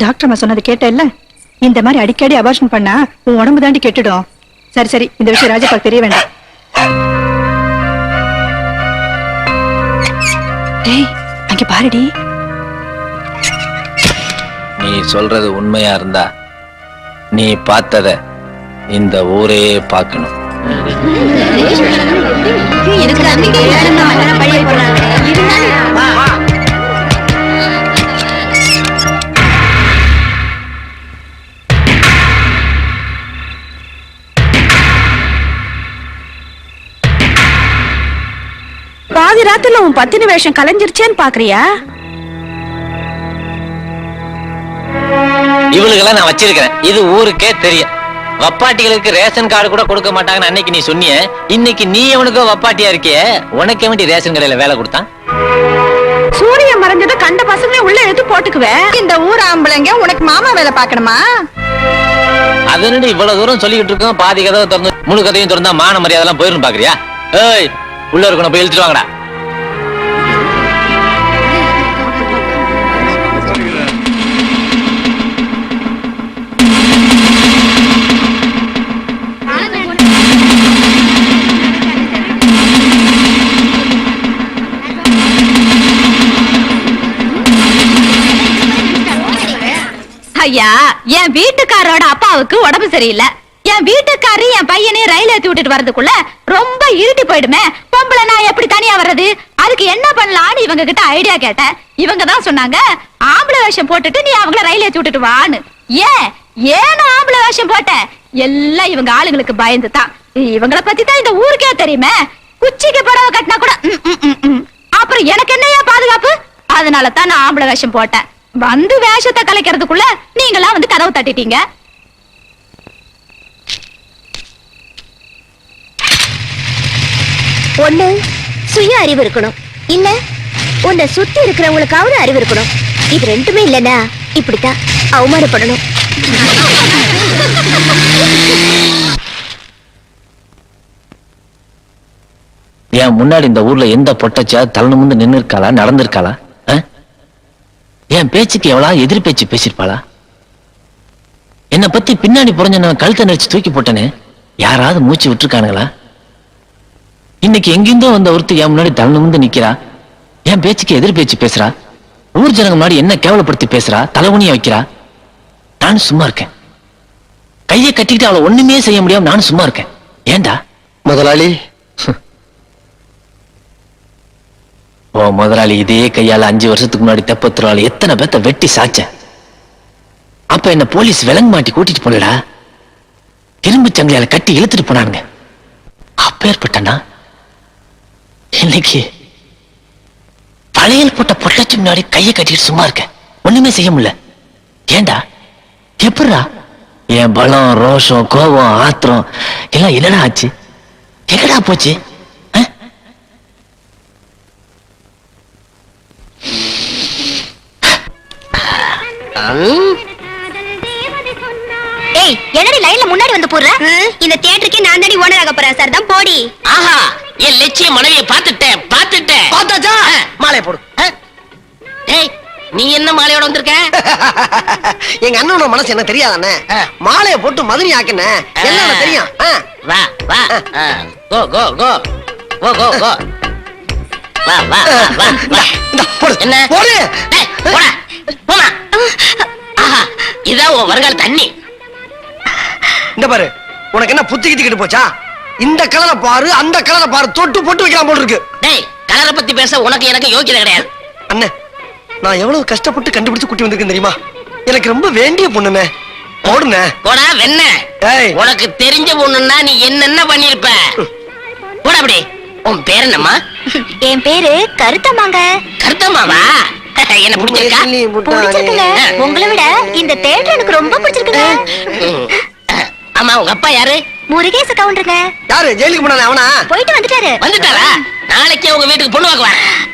Doctor அம்மா சொன்னது கேட்ட இல்ல இந்த மாதிரி அடிக்கடி அபார்ஷன் பண்ணா உன் உடம்பு தாண்டி கெட்டுடும். சரி சரி இந்த விஷயம் ராஜபால் தெரிய வேண்டாம். டேய் அங்க பாருடி. நீ சொல்றது உண்மையா இருந்தா நீ பார்த்தத இந்த ஊரே பார்க்கணும். உன் பத்தினி வேஷம் கலைஞ்சிருச்சேன்னு பாக்குறியா? இவளுக்கெல்லாம் நான் வச்சிருக்கிறேன். இது ஊருக்கே தெரியும். வப்பாட்டிகளுக்கு ரேஷன் கார்டு கூட கொடுக்க மாட்டாங்கன்னு அன்னைக்கு நீ சொன்னிய. இன்னைக்கு நீ அவனுக்கோ வப்பாட்டியா இருக்கியே? உனக்கு வேண்டி ரேஷன் கடையில வேலை கொடுத்தான். சூரியன் மறைஞ்சதை கண்ட பசங்களே உள்ள எடுத்து போட்டுக்குவேன் இந்த ஊர் ஆம்பளைங்க உனக்கு மாமா வேலை பார்க்கணுமா? அதனடி இவ்வளவு தூரம் சொல்லிக்கிட்டு இருக்கோம்? பாதி கதவை திறந்து முழு கதையும் திறந்தா மான மரியாதை எல்லாம் போயிரும் பாக்குறியா? ஏய் உள்ள இருக்கணும் போய் இழுத்துட்டு வாங்கடா. ஐயா என் வீட்டுக்காரோட அப்பாவுக்கு உடம்பு சரியில்லை. என் வீட்டுக்காரு என் பையனையும் ரயில் ஏத்தி விட்டுட்டு வரதுக்குள்ள ரொம்ப இருட்டி போயிடுமே. பொம்பளை நான் எப்படி தனியா வர்றது? அதுக்கு என்ன பண்ணலாம்னு இவங்க கிட்ட ஐடியா கேட்டேன். இவங்க தான் சொன்னாங்க ஆம்பளை வேஷம் போட்டுட்டு நீ அவங்கள ரயில் ஏத்தி விட்டுட்டு வான்னு. ஏன்? ஏன் ஆம்பளை வேஷம் போட்ட எல்லாம் இவங்க ஆளுங்களுக்கு பயந்து தான். இவங்கள பத்தி தான் இந்த ஊருக்கே தெரியுமே. குச்சிக்கு படவை கட்டினா கூட ம், ம், ம், ம். அப்புறம் எனக்கு என்னையா பாதுகாப்பு? அதனால தான் நான் ஆம்பளை வேஷம் போட்டேன். வந்து வேஷத்தை கலைக்கிறதுக்குள்ள நீங்களாம் வந்து கதவு தட்டிட்டீங்க? ஒண்ணு சுய அறிவு இருக்கணும். இல்ல உன்னை சுத்தி இருக்கிறவங்களுக்காவது அறிவு இருக்கணும். இது ரெண்டுமே இல்லனா இப்படித்தான் அவமானப்படணும். என் முன்னாடி இந்த ஊர்ல எந்த பொட்டச்சா தலை நிமிந்து நின்னு இருக்காளா நடந்திருக்காளா? என் பேச்சுக்கு எவ்வளவு எதிர் பேச்சு பேசிருப்பாளா என்னை பத்தி பின்னாடி புரிஞ்ச நான் கழுத்தை நடிச்சு தூக்கி போட்டேனே யாராவது மூச்சு விட்டுருக்கானுங்களா? இன்னைக்கு எங்கிருந்தோ வந்த ஒருத்தர் என் முன்னாடி தலை நிமிந்து நிக்கிறா என் பேச்சுக்கு எதிர் பேச்சு பேசுறா ஊர் ஜனங்க முன்னாடி என்ன கேவலப்படுத்தி பேசுறா தலைவனிய வைக்கிறா? நான் சும்மா இருக்கேன். கையை கட்டிக்கிட்டு அவளை ஒண்ணுமே செய்ய முடியாம நானும் சும்மா இருக்கேன். ஏன்டா? முதலாளி ஓ முதலாளி இதே கையால அஞ்சு வருஷத்துக்கு முன்னாடி தெப்பத்துறாள் எத்தனை பேத்த வெட்டி சாச்ச? அப்ப என்ன போலீஸ் விலங்கு மாட்டி கூட்டிட்டு போனடா. இரும்பு சங்கிலியால கட்டி இழுத்துட்டு போனானுங்க. அப்பேற்பட்டனா இன்னைக்கு பழையல் போட்ட பொட்டச்சு முன்னாடி கையை கட்டிட்டு சும்மா இருக்கேன் ஒண்ணுமே செய்ய முடியல. ஏன்டா? எப்படா என் பலம் ரோஷம் கோபம் ஆத்திரம் எல்லாம் என்னடா ஆச்சு? எங்கடா போச்சு? ஏய் என்னடி லைன்ல முன்னாடி வந்து போடுற? இந்த தியேட்டருக்கே நான் தாடி ஓனர் ஆக போறேன் சார் தான் போடி. ஆஹா என் லட்சிய மனைவியை பார்த்துட்டேன் பார்த்துட்டேன். பார்த்தாச்சா? ஆ. மாலையை போடு? ஏய் நீ என்ன மாலையோட வந்திருக்க? எங்க அண்ணனோட மனசு என்ன தெரியாதானே. மாலையை போட்டு மதுரை ஆக்கின. என்ன. தெரியும். வா வா. கோ கோ கோ. கோ கோ கோ. வா வா வா போடு. என்ன? போடு. ஏய், போடா. போமா இதான் உன் வருங்கால தண்ணி. இந்த பாரு உனக்கு என்ன புத்தி கித்திக்கிட்டு போச்சா? இந்த கலரை பாரு அந்த கலரை பாரு தொட்டு போட்டு வைக்கலாம் போல இருக்கு. டேய் கலரை பத்தி பேச உனக்கு எனக்கு யோக்கியதை கிடையாது. அண்ணே நான் எவ்வளவு கஷ்டப்பட்டு கண்டுபிடிச்சு குட்டி வந்திருக்கேன் தெரியுமா? எனக்கு ரொம்ப வேண்டிய பொண்ணுண்ணே. போடுண்ணே. போடா வெண்ண. ஏய். உனக்கு தெரிஞ்ச பொண்ணுன்னா நீ என்னென்ன பண்ணிருப்ப போடா அப்படி. உன் பேர் என்னம்மா? என் பேரு கருத்தம்மாங்க. கருத்தம்மாவா? என்ன பிடிச்சிருக்கா? உங்களை விட இந்த தேட்டர் எனக்கு ரொம்ப பிடிச்சிருக்குங்க. ஆமா உங்க அப்பா யாரு? முருகேச கவுண்டருங்க. யாரு? ஜெயிலுக்கு போனானே அவனா? போயிட்டு வந்துட்டாரு. வந்துட்டாரா? நாளைக்கே உங்க வீட்டுக்கு பொண்ணு பார்க்க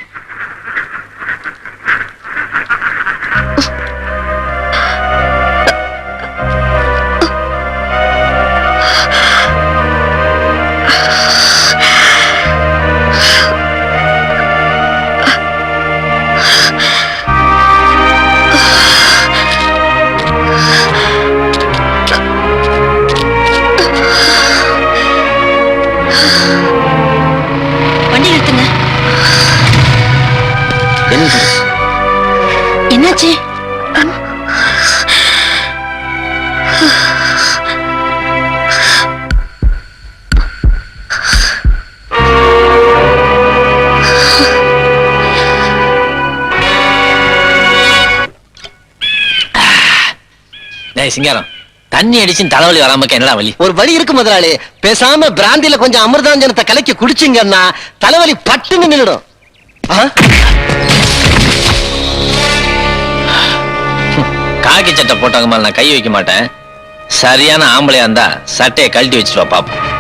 டேய் சிங்காரம். தண்ணி அடிச்சு தலைவலி வராம என்னடா வலி? ஒரு வழி இருக்கு முதலாளி. பேசாம பிராந்தில கொஞ்சம் அமிர்தாஞ்சனத்தை கலக்கி குடிச்சிங்கன்னா தலைவலி பட்டுன்னு நின்னுடும். ஆ? காக்கி சட்டை போட்டவங்க மேல நான் கை வைக்க மாட்டேன். சரியான ஆம்பளையா இருந்தா சட்டையை கழட்டி வச்சுட்டு வா பாப்போம்.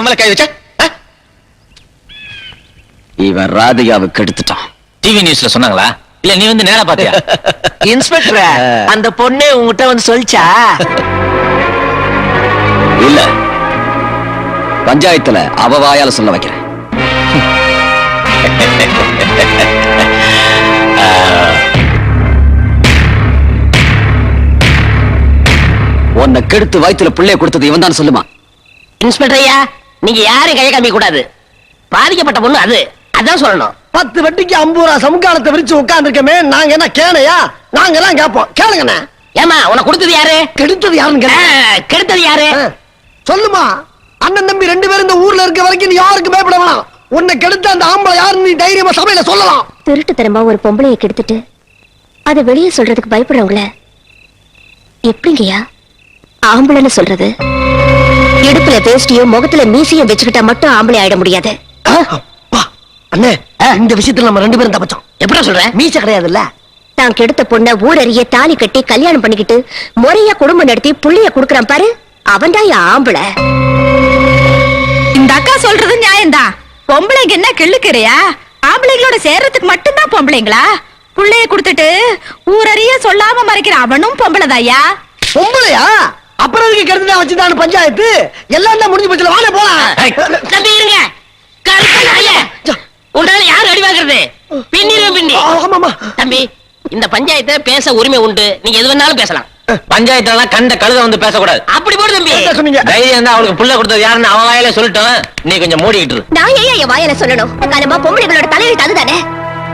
மேல கை வச்ச? இவன் ராதிகாவுக்கு எடுத்துட்டான். டிவி நியூஸ்ல சொன்னாங்களா? இல்ல நீ வந்து நேரா பாத்தியா? இன்ஸ்பெக்டர் அந்த பொண்ணு உங்ககிட்ட வந்து சொல்லிச்சா? இல்ல. பஞ்சாயத்துல அவ வாயால சொல்ல வைக்கிறேன். உன்னை கெடுத்து வயித்துல பிள்ளைய கொடுத்தது இவன் தான் சொல்லுமா. இன்ஸ்பெக்டர் ஐயா நீங்க யாரும் கைய காமிக்க கூடாது. பாதிக்கப்பட்ட பொண்ணு அது. அதான் சொல்லணும். பத்து வெட்டிக்கு ஐம்பது ரூபா சமுக்காலத்தை விரிச்சு உட்கார்ந்துருக்கமே நாங்க என்ன கேனையா? நாங்க எல்லாம் கேட்போம். கேளுங்கண்ணே. ஏமா உனக்கு கொடுத்தது யாரு? கெடுத்தது கேளுங்க. கெடுத்தது யாரு? சொல்லுமா. அண்ணன் தம்பி ரெண்டு பேரும் இந்த ஊர்ல இருக்க வரைக்கும் நீ யாருக்கு பயப்பட வேணாம். உன்னை கெடுத்த அந்த ஆம்பளை யாருன்னு நீ தைரியமா சபையில சொல்லலாம். திருட்டுத்தனமா ஒரு பொம்பளைய கெடுத்துட்டு அதை வெளியே சொல்றதுக்கு பயப்படுறவங்கள. எப்படிங்கய்யா? ஆம்பளைன்னு சொல்றது. இடுப்புல வேஷ்டியும் முகத்துல மீசையும் வச்சுக்கிட்டா மட்டும் ஆம்பளை ஆயிட முடியாது. அண்ணே இந்த விஷயத்துல நம்ம ரெண்டு பேரும் தப்பிச்சோம். எப்படா சொல்ற? மீச கிடையாதுல்ல? தான் கெடுத்த பொண்ண ஊரறிய தாலி கட்டி கல்யாணம் பண்ணிக்கிட்டு முறையா குடும்பம் நடத்தி புள்ளைய குடுக்கறான் பாரு. அவன்தான் என் ஆம்பளை. இந்த அக்கா சொல்றது நியாயம்தான் பொம்பளைங்க என்ன கிள்ளுக்கிறியா? ஆம்பளைங்களோட சேர்றதுக்கு மட்டும்தான் பொம்பளைங்களா? புள்ளைய கொடுத்துட்டு ஊரறிய சொல்லாம மறைக்கிற அவனும் பொம்பளைதாயா பொம்பளையா? அப்புறம் எதுக்கு கெடுத்துட்டா வச்சுதான் பஞ்சாயத்து? எல்லாம் தான் முடிஞ்சு போச்சுல வாங்க போலாம். தம்பி இருங்க. உன்னால யாரு அடி வாங்குறது? பின்னி ஆமாமா தம்பி இந்த பஞ்சாயத்தை பேச உரிமை உண்டு. நீங்க எது வேணாலும் பேசலாம். பஞ்சாயத்துல கண்ட கழுத வந்து பேசக்கூடாது. அப்படி போடு தம்பி. என்ன சொன்னீங்க? தைரியம் தான் அவளுக்கு புள்ள கொடுத்தது யாருன்னு அவன் வாயில சொல்லிட்டோம். நீ கொஞ்சம் மூடிக்கிட்டு. நான் ஏன் என் வாயால சொல்லணும்? காலமா பொம்பளைங்களோட தலையெழுத்து அதுதானே?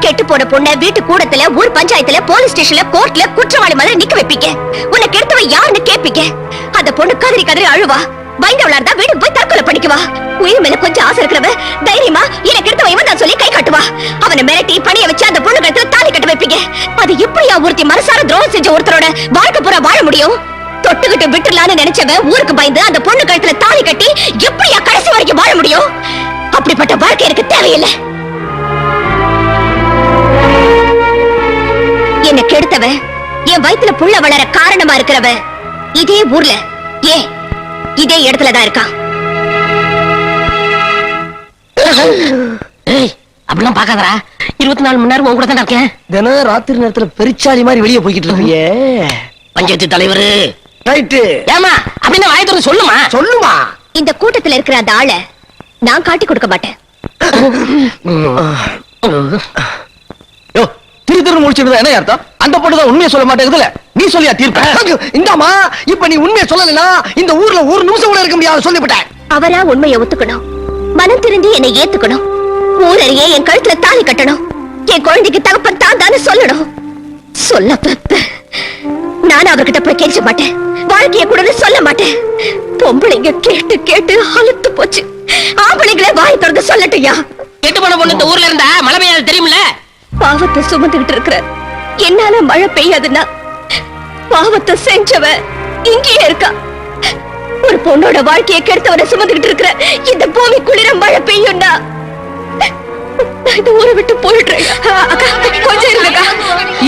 கெட்டு போன பொண்ண வீட்டு கூடத்துல ஊர் பஞ்சாயத்துல போலீஸ் ஸ்டேஷன்ல கோர்ட்ல குற்றவாளி மாதிரி நிக்க வைப்பீங்க. உன்னை கெடுத்தவ யாருன்னு கேப்பீங்க. அந்த பொண்ணு கதறி கதறி அழுவா. பயந்தவளா இருந்தா வீடு போய் தற்கொலை பண்ணிக்குவா. உயிர் மேல கொஞ்சம் ஆசை இருக்கிறவ தைரியமா என்ன கெடுத்தவ இவன் தான் சொல்லி கை காட்டுவா. அவனை மிரட்டி பணிய வச்சு அந்த பொண்ணு கழுத்துல தாலி கட்ட வைப்பீங்க. அது எப்படியா ஒருத்தி மனசார துரோகம் செஞ்ச ஒருத்தரோட வாழ்க்கை பூரா வாழ முடியும்? தொட்டுக்கிட்டு விட்டுலான்னு நினைச்சவன் ஊருக்கு பயந்து அந்த பொண்ணு கழுத்துல தாலி கட்டி எப்படியா கடைசி வரைக்கும் வாழ முடியும்? அப்படிப்பட்ட வாழ்க்கை எனக்கு தேவையில்லை. என்ன கெடுத்தவ? என் வயித்துல புள்ள வளர காரணமா இருக்கிறவ? இதே ஊர்ல ஏ இதே இடத்துல தான் இருக்கான் ஏய் அப்படிலாம் பாக்காதடா இருபத்தி நாலு மணி நேரம் உன் கூட தான் இருக்கேன். தினம் ராத்திரி நேரத்துல பெரிச்சாலி மாதிரி வெளியே போய்கிட்டு இருக்கியே. பஞ்சாயத்து தலைவர். ரைட்டு. ஏமா அப்படின்னு வாய் திறந்து சொல்லுமா? சொல்லுமா? இந்த கூட்டத்துல இருக்கிற அந்த ஆளை நான் காட்டி கொடுக்க மாட்டேன். திரு திரு முடிச்சிருந்தா என்ன அர்த்தம்? அந்த பொண்ணு தான் உண்மையை சொல்ல மாட்டேங்குதுல. நீ சொல்லியா தீர்ப்ப இந்தாமா இப்ப நீ உண்மையை சொல்லலைன்னா இந்த ஊர்ல ஒரு நிமிஷம் கூட இருக்க முடியாது சொல்லிவிட்டேன். அவரா உண்மையை ஒத்துக்கணும். மனம் திருந்தி என்னை ஏத்துக்கணும். ஊரறியே என் கழுத்துல தாலி கட்டணும். என் குழந்தைக்கு தகப்பன் தான் தானே சொல்லணும். சொல்ல நான் அவர்கிட்ட போய் கெஞ்ச மாட்டேன். வாழ்க்கைய கூட சொல்ல மாட்டேன். பொம்பளைங்க கேட்டு கேட்டு அழுத்து போச்சு. ஆம்பளைங்களே வாய் திறந்து சொல்லட்டுயா? கெட்டு போன பொண்ணு இந்த ஊர்ல இருந்தா மழை பெய்யாது தெரியுமில்ல பாவத்தை சுமந்துகிட்டு இருக்கிற என்னால மழை பெய்யாதுன்னா பாவத்தை செஞ்சவ இங்கேயே இருக்கா. ஒரு பொண்ணோட வாழ்க்கையை கெடுத்தவரை சுமந்துகிட்டு இருக்கிற இந்த பூமி குளிர மழை பெய்யும்னா இந்த ஊரை விட்டு போயிடுறேன். அக்கா கொஞ்சம் இருங்கக்கா.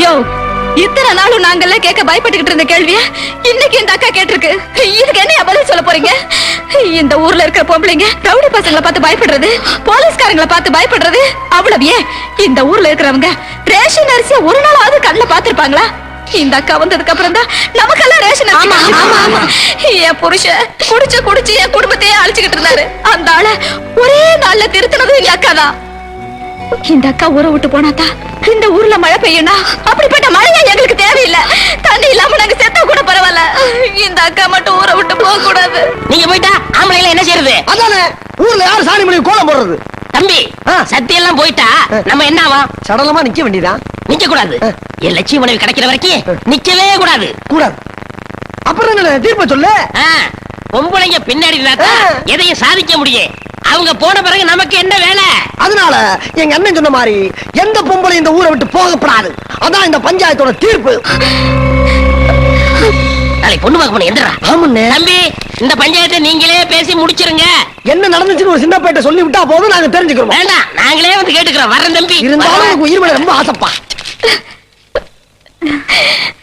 யோ இத்தனை நாளும் நாங்கெல்லாம் கேட்க பயப்பட்டுக்கிட்டு இருந்த கேள்விய இன்னைக்கு இந்த அக்கா கேட்டிருக்கு. இதுக்கு என்ன பதில் சொல்ல போறீங்க? இந்த ஊர்ல இருக்கிற பொம்பளைங்க ரவுடி பசங்களை பார்த்து பயப்படுறது போலீஸ்காரங்களை பார்த்து பயப்படுறது அவ்வளவு ஏன்? இந்த ஊர்ல இருக்கிறவங்க ரேஷன் அரிசியை ஒரு நாளாவது கண்ணுல பார்த்திருப்பாங்களா? இந்த அக்கா வந்ததுக்கு அப்புறம் தான் நமக்கெல்லாம் ரேஷன் அரிசி கிடைக்குது. என் புருஷன் குடிச்சு குடிச்சு என் குடும்பத்தையே அழிச்சுக்கிட்டு இருந்தாரு. அந்த ஆள ஒரே நாள்ல திருத்தினதும் எங்க அக்கா தான். இந்த அக்கா ஊரை விட்டு போனாதா இந்த ஊர்ல மழை பெய்யும்னா? அப்படிப்பட்ட மழையா எங்களுக்கு தேவையில்லை. தண்ணி இல்லாம நாங்க செத்தா கூட பரவாயில்ல. இந்த அக்கா மட்டும் ஊரை விட்டு போக கூடாது. நீங்க போயிட்டா ஆம்பளைல என்ன செய்யறது? அதானே ஊர்ல யாரு சாணி மணி கோலம் போடுறது? தம்பி ஆ. சத்தி எல்லாம் போயிட்டா நம்ம என்ன ஆகும்? சடலமா நிக்க வேண்டியதான் நிக்க கூடாது என் லட்சிய மனைவி கிடைக்கிற வரைக்கும் நிக்கவே கூடாது. கூடாது. அப்புறம் என்ன தீர்ப்ப சொல்லு. பொம்பளைங்க பின்னாடி. எதையும் சாதிக்க முடியும் அவங்க போன பிறகு நமக்கு என்ன வேலை? அதனால எங்க அண்ணன் சொன்ன மாதிரி எந்த பொம்பளை இந்த ஊரை விட்டு போகப்படாது. அதான் இந்த பஞ்சாயத்தோட தீர்ப்பு. நாளைக்கு பொண்ணு பார்க்க போன எந்திரா ஆமாண்ணே. தம்பி இந்த பஞ்சாயத்தை நீங்களே பேசி முடிச்சிருங்க. என்ன நடந்துச்சுன்னு ஒரு சின்ன சொல்லி விட்டா போதும் நாங்க தெரிஞ்சுக்கிறோம். வேண்டாம் நாங்களே வந்து கேட்டுக்கிறோம். வரேன் தம்பி இருந்தாலும். எனக்கு உயிர் மேல ரொம்ப ஆசைப்பா.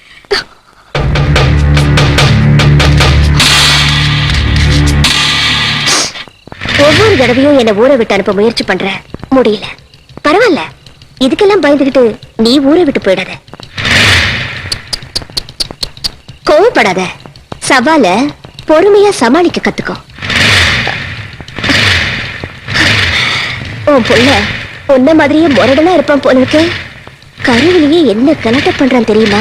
ஒவ்வொரு தடவையும் என்ன ஊரை விட்டு அனுப்ப முயற்சி பண்ற. முடியல. பரவாயில்ல. இதுக்கெல்லாம் பயந்துகிட்டு நீ ஊரை விட்டு போயிடாத. கோவப்படாத. சவால பொறுமையா சமாளிக்க கத்துக்கோ. உன் பொண்ண உன்ன மாதிரியே முரடனா இருப்பான் போல இருக்கு. கருவிலேயே என்ன கலட்ட பண்றான் தெரியுமா?